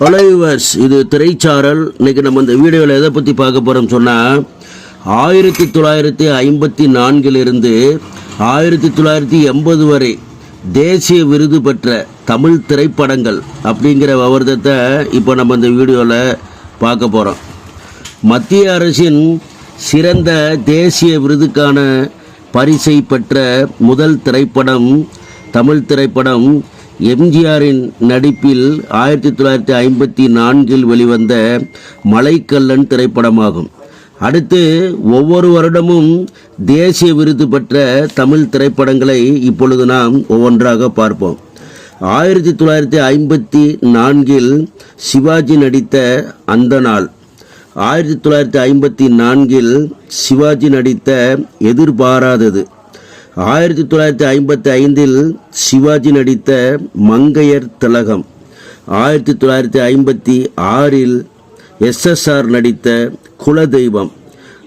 Hello இது திரைச்சாரல். இன்னைக்கு நம்ம இந்த வீடியோவில் எதை பற்றி பார்க்க போகிறோம் சொன்னால் ஆயிரத்தி தொள்ளாயிரத்தி ஐம்பத்தி நான்கிலிருந்து ஆயிரத்தி தொள்ளாயிரத்தி எண்பது வரை தேசிய விருது பெற்ற தமிழ் திரைப்படங்கள் அப்படிங்கிற விவரத்தை இப்போ நம்ம இந்த வீடியோவில் பார்க்க போகிறோம் மத்திய அரசின் சிறந்த தேசிய விருதுக்கான பரிசை பெற்ற முதல் திரைப்படம் தமிழ் திரைப்படம் எம்ஜிஆரின் நடிப்பில் ஆயிரத்தி தொள்ளாயிரத்தி ஐம்பத்தி நான்கில் வெளிவந்த மலைக்கல்லன் திரைப்படமாகும். அடுத்து ஒவ்வொரு வருடமும் தேசிய விருது பெற்ற தமிழ் திரைப்படங்களை இப்பொழுது நாம் ஒவ்வொன்றாக பார்ப்போம். ஆயிரத்தி தொள்ளாயிரத்தி ஐம்பத்தி நான்கில் சிவாஜி நடித்த அந்த நாள். ஆயிரத்தி தொள்ளாயிரத்தி ஐம்பத்தி நான்கில் சிவாஜி நடித்த எதிர்பாராதது. ஆயிரத்தி தொள்ளாயிரத்தி ஐம்பத்தி ஐந்தில் சிவாஜி நடித்த மங்கையர் திலகம். ஆயிரத்தி தொள்ளாயிரத்தி ஐம்பத்தி ஆறில் எஸ்எஸ்ஆர் நடித்த குலதெய்வம்.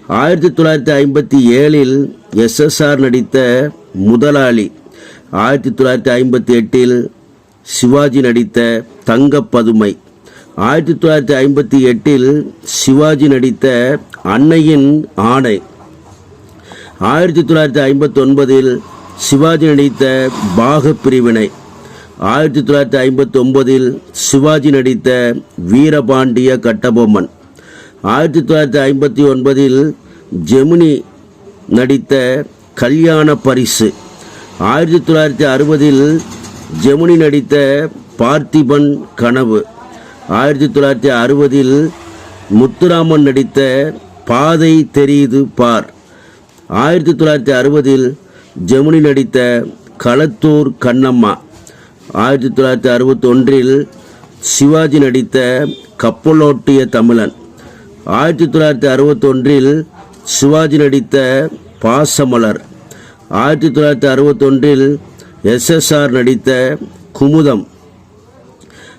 ஆயிரத்தி தொள்ளாயிரத்தி ஐம்பத்தி ஏழில் எஸ்எஸ்ஆர் நடித்த முதலாளி. ஆயிரத்தி தொள்ளாயிரத்தி ஐம்பத்தி எட்டில் சிவாஜி நடித்த தங்கப்பதுமை. ஆயிரத்தி தொள்ளாயிரத்தி ஐம்பத்தி எட்டில் சிவாஜி நடித்த அன்னையின் ஆணை ஆயிரத்தி தொள்ளாயிரத்தி ஐம்பத்தி ஒன்பதில் சிவாஜி நடித்த பாக பிரிவினை ஆயிரத்தி தொள்ளாயிரத்தி ஐம்பத்தி ஒன்பதில் சிவாஜி நடித்த வீரபாண்டிய கட்டபொம்மன். ஆயிரத்தி தொள்ளாயிரத்தி ஐம்பத்தி ஒன்பதில் ஜெமினி நடித்த கல்யாண பரிசு. ஆயிரத்தி தொள்ளாயிரத்தி அறுபதில் ஜெமினி நடித்த பார்த்திபன் கனவு. ஆயிரத்தி தொள்ளாயிரத்தி அறுபதில் முத்துராமன் நடித்த பாதை தெரியுது பார். ஆயிரத்தி தொள்ளாயிரத்தி அறுபதில் ஜெமினி நடித்த களத்தூர் கண்ணம்மா. ஆயிரத்தி தொள்ளாயிரத்தி அறுபத்தொன்றில் சிவாஜி நடித்த கப்பலோட்டிய தமிழன். ஆயிரத்தி தொள்ளாயிரத்தி அறுபத்தொன்றில் சிவாஜி நடித்த பாசமலர். ஆயிரத்தி தொள்ளாயிரத்தி அறுபத்தொன்றில் எஸ்எஸ்ஆர் நடித்த குமுதம்.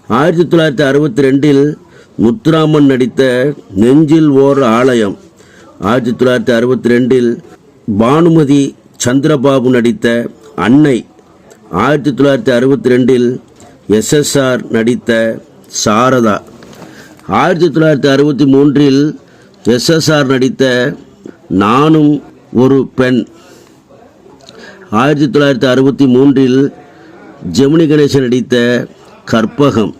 ஆயிரத்தி தொள்ளாயிரத்தி அறுபத்தி ரெண்டில் முத்துராமன் நடித்த நெஞ்சில் ஓர் ஆலயம். ஆயிரத்தி தொள்ளாயிரத்தி அறுபத்தி ரெண்டில் பானுமதி சந்திரபாபு நடித்த அன்னை ஆயிரத்தி தொள்ளாயிரத்தி அறுபத்தி ரெண்டில் எஸ்எஸ்ஆர் நடித்த சாரதா. ஆயிரத்தி தொள்ளாயிரத்தி அறுபத்தி மூன்றில் எஸ்எஸ்ஆர் நடித்த நானும் ஒரு பெண். ஆயிரத்தி தொள்ளாயிரத்தி அறுபத்தி மூன்றில் ஜெமினி கணேசன் நடித்த கற்பகம்.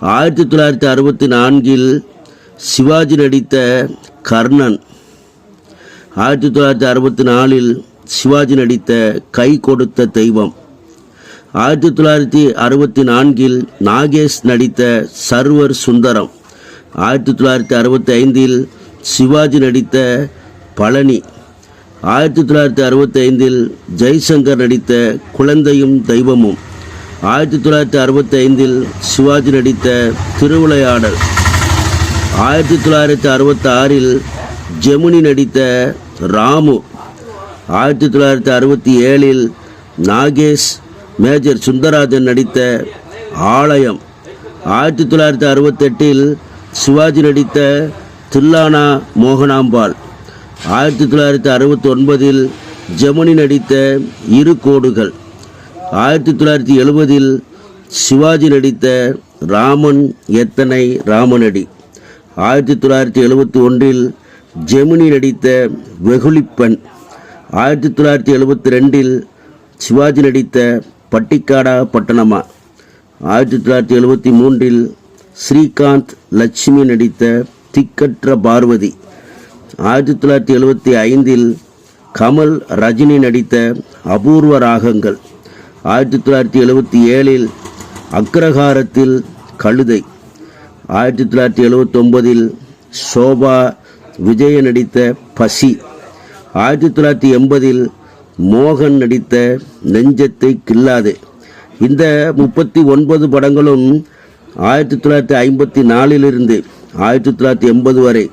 ஆயிரத்தி தொள்ளாயிரத்தி அறுபத்தி நான்கில் சிவாஜி நடித்த கர்ணன். ஆயிரத்தி தொள்ளாயிரத்தி அறுபத்தி நாலில் சிவாஜி நடித்த கை கொடுத்த தெய்வம். ஆயிரத்தி தொள்ளாயிரத்தி அறுபத்தி நான்கில் நாகேஷ் நடித்த சர்வர் சுந்தரம். ஆயிரத்தி தொள்ளாயிரத்தி அறுபத்தி ஐந்தில் சிவாஜி நடித்த பழனி. ஆயிரத்தி தொள்ளாயிரத்தி அறுபத்தி ஐந்தில் ஜெய்சங்கர் நடித்த குழந்தையும் தெய்வமும். ஆயிரத்தி தொள்ளாயிரத்தி அறுபத்தி ஐந்தில் சிவாஜி நடித்த திருவிளையாடல். ஆயிரத்தி தொள்ளாயிரத்தி அறுபத்தி ஆறில் ஜெமினி நடித்த ராமு. ஆயிரத்தி தொள்ளாயிரத்தி அறுபத்தி ஏழில் நாகேஷ் மேஜர் சுந்தரராஜன் நடித்த ஆலயம். ஆயிரத்தி தொள்ளாயிரத்தி அறுபத்தெட்டில் சிவாஜி நடித்த தில்லானா மோகனாம்பாள். ஆயிரத்தி தொள்ளாயிரத்தி அறுபத்தி ஒன்பதில் ஜெமினி நடித்த இரு கோடுகள். ஆயிரத்தி தொள்ளாயிரத்தி எழுபதில் சிவாஜி நடித்த ராமன் எத்தனை ராமனடி. ஆயிரத்தி தொள்ளாயிரத்தி எழுபத்தி ஒன்றில் ஜெமினி நடித்த வெகுளிப்பெண் ஆயிரத்தி தொள்ளாயிரத்தி எழுபத்தி ரெண்டில் சிவாஜி நடித்த பட்டிக்காடா பட்டணமா. ஆயிரத்தி தொள்ளாயிரத்தி எழுபத்தி மூன்றில் ஸ்ரீகாந்த் லட்சுமி நடித்த திக்கற்ற பார்வதி. ஆயிரத்தி தொள்ளாயிரத்தி எழுபத்தி ஐந்தில் கமல் ரஜினி நடித்த அபூர்வ ராகங்கள். ஆயிரத்தி தொள்ளாயிரத்தி எழுபத்தி ஏழில் அக்ரஹாரத்தில் கழுதை. ஆயிரத்தி தொள்ளாயிரத்தி எழுபத்தொம்பதில் சோபா விஜய நடித்த பசி. ஆயிரத்தி தொள்ளாயிரத்தி எண்பதில் மோகன் நடித்த நெஞ்சத்தை கில்லாது இந்த முப்பத்தி ஒன்பது படங்களும் ஆயிரத்தி தொள்ளாயிரத்தி ஐம்பத்தி நாலிலிருந்து ஆயிரத்தி தொள்ளாயிரத்தி எண்பது வரை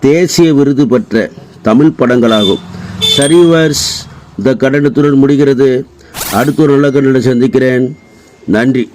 தேசிய விருது பெற்ற தமிழ் படங்களாகும். சரிவர்ஸ் இந்த கடனத்துடன் முடிகிறது. அடுத்த ஒரு நல்ல கண்ணில் சந்திக்கிறேன். நன்றி.